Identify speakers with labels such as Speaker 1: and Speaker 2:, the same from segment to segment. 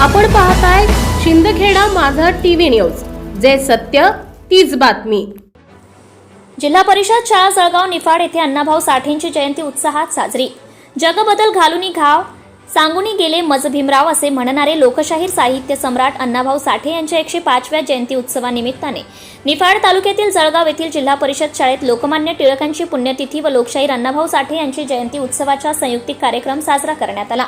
Speaker 1: आपण पाहताय शिंदखेडा माझा टीव्ही न्यूज. जे सत्य तीच बातमी.
Speaker 2: जिल्हा परिषद शाळा जळगाव निफाड येथे अण्णाभाऊ साठेंची जयंती उत्साहात साजरी. जगबदल घालुनी घाव सांगुनी गेले मज भीमराव असे म्हणणारे लोकशाहीर साहित्य सम्राट अण्णाभाऊ साठे यांच्या एकशे पाचव्या जयंती उत्सवानिमित्ताने. निफाड तालुक्यातील जळगाव येथील जिल्हा परिषद शाळेत लोकमान्य टिळकांची पुण्यतिथी व लोकशाहीर अण्णाभाऊ साठे यांची जयंती उत्सवाचा संयुक्तिक कार्यक्रम साजरा करण्यात आला.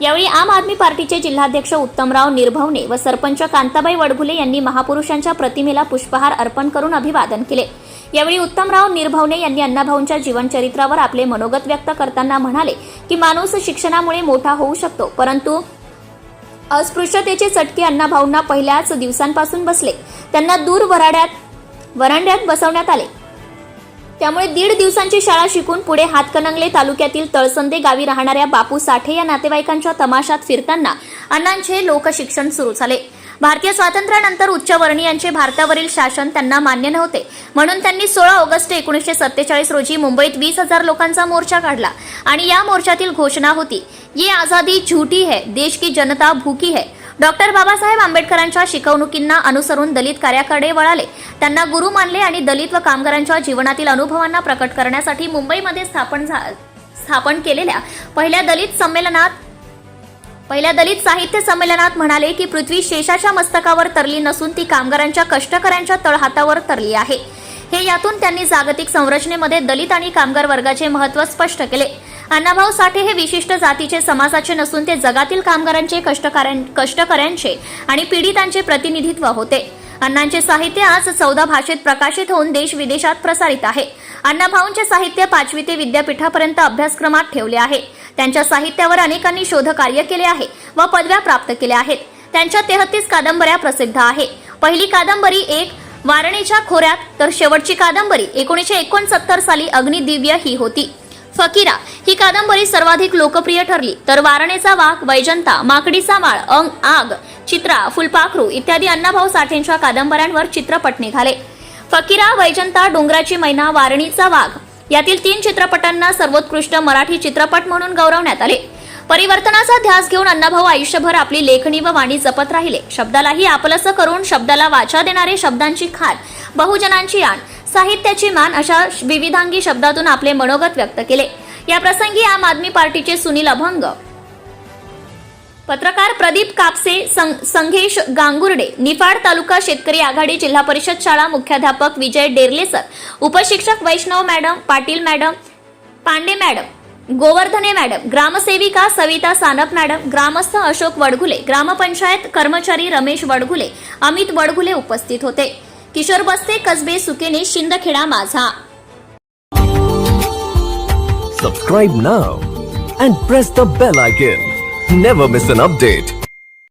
Speaker 2: यावेळी आम आदमी पार्टीचे जिल्हाध्यक्ष उत्तमराव निर्भवने व सरपंच कांताबाई वडघुले यांनी महापुरुषांच्या प्रतिमेला पुष्पहार अर्पण करून अभिवादन केले. यावेळी उत्तमराव निर्भवने यांनी अण्णाभाऊंच्या जीवनचरित्रावर आपले मनोगत व्यक्त करताना म्हणाले की माणूस शिक्षणामुळे मोठा होऊ शकतो परंतु अस्पृश्यतेचे चटके अण्णाभाऊंना पहिल्याच दिवसांपासून बसले. त्यांना दूर वराड्यात वरांड्यात बसवण्यात आले. त्यामुळे दीड दिवसांची शाळा शिकून पुढे हातकणंगले तालुक्यातील तळसंदे गावी राहणाऱ्या बापू साठे या नातेवाईकांच्या तमाशात फिरताना अण्णांचे लोकशिक्षण सुरू झाले. भारतीय स्वातंत्र्यानंतर उच्चवर्णीयांचे भारतावरील शासन त्यांना मान्य नव्हते. म्हणून त्यांनी सोळा ऑगस्ट एकोणीसशे सत्तेचाळीस रोजी मुंबईत वीस हजार लोकांचा मोर्चा काढला आणि या मोर्चातील घोषणा होती ये आझादी झूठी है देश की जनता भूकी है. डॉक्टर बाबासाहेब आंबेडकरांच्या शिकवणुकींना अनुसरून दलित कार्याकडे वळाले. त्यांना गुरु मानले आणि दलित व कामगारांच्या जीवनातील अनुभवांना प्रकट करण्यासाठी मुंबईमध्ये स्थापन झा स्थापन केलेल्या पहिल्या दलित संमेलनात पहिल्या दलित साहित्य संमेलनात म्हणाले की पृथ्वी शेषाच्या मस्तकावर तरली नसून ती कामगारांच्या कष्टकऱ्यांच्या तळहातावर तरली आहे. हे यातून त्यांनी जागतिक संरचनेमध्ये दलित आणि कामगार वर्गाचे महत्त्व स्पष्ट केले. अण्णाभाऊ साठे हे विशिष्ट जातीचे समाजाचे नसून ते जगातील कामगारांचे कष्टकऱ्यांचे आणि पीडितांचे प्रतिनिधित्व होते. अण्णांचे साहित्य आज चौदा भाषेत प्रकाशित होऊन देश विदेशात प्रसारित आहे. अण्णाभाऊंचे साहित्य पाचवी ते विद्यापीठापर्यंत अभ्यासक्रमात ठेवले आहे. त्यांच्या साहित्यावर अनेकांनी शोधकार्य केले आहे व पदव्या प्राप्त केल्या आहेत. त्यांच्या तेहतीस कादंबऱ्या प्रसिद्ध आहे. पहिली कादंबरी एक वारणेच्या खोऱ्यात तर शेवटची कादंबरी एकोणीसशे एकोणसत्तर साली अग्निदिव्य ही होती. फकीरा ही कादंबरी सर्वाधिक लोकप्रिय ठरली. तर वारणेचा वाघ वैजंता माकडीचा माळ अंग आग चित्रा फुलपाखरू इत्यादी अण्णाभाऊ साठेंच्या कादंबऱ्यांवर चित्रपट निघाले. फकीरा वैजंता डोंगराची मैना वारणीचा वाघ यातील तीन चित्रपटांना सर्वोत्कृष्ट मराठी चित्रपट म्हणून गौरवण्यात आले. परिवर्तनाचा ध्यास घेऊन अण्णाभाऊ आयुष्यभर आपली लेखणी व वाणी जपत राहिले. शब्दालाही आपलंसं करून शब्दाला वाचा देणारे शब्दांची खाण बहुजनांची आण साहित्याची मान अशा विविधांगी शब्दातून आपले मनोगत व्यक्त केले. या प्रसंगी आम आदमी पार्टीचे सुनील अभंग. पत्रकार प्रदीप कापसे सं- संघेश गांगुर्डे निफाड तालुका शेतकरी आघाडी जिल्हा परिषद शाळा मुख्याध्यापक Vijay Derlesar उपशिक्षक Vaishnav madam Patil madam Pande madam Govardhane madam ग्रामसेविका Savita Sanap madam ग्रामस्थ अशोक वडघुले ग्रामपंचायत कर्मचारी रमेश वडघुले अमित वडघुले उपस्थित होते. किशोर बस्ते कसबे सुकेने शिंदखेडा माझा
Speaker 3: Subscribe now and press the bell icon. Never miss an update.